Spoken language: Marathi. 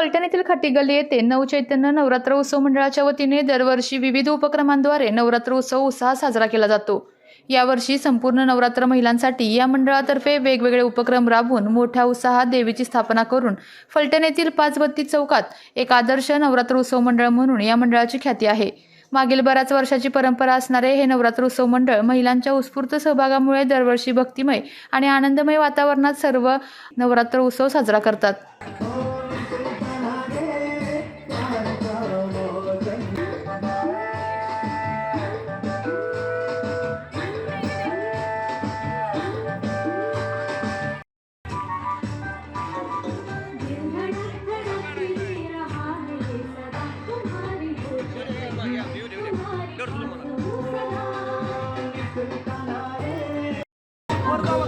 फलटण येथील खट्टी येथे नव चैतन्य नवरात्र उत्सव मंडळाच्या वतीने दरवर्षी विविध उपक्रमांद्वारे नवरात्र उत्सव उत्साहात साजरा केला जातो. यावर्षी संपूर्ण नवरात्र महिलांसाठी या मंडळातर्फे वेगवेगळे उपक्रम राबवून मोठ्या उत्साहात देवीची स्थापना करून फलटण येथील पाच चौकात एक आदर्श नवरात्र उत्सव मंडळ म्हणून या मंडळाची ख्याती आहे. मागील बऱ्याच वर्षाची परंपरा असणारे हे नवरात्र उत्सव मंडळ महिलांच्या उत्स्फूर्त सहभागामुळे दरवर्षी भक्तिमय आणि आनंदमय वातावरणात सर्व नवरात्र उत्सव साजरा करतात.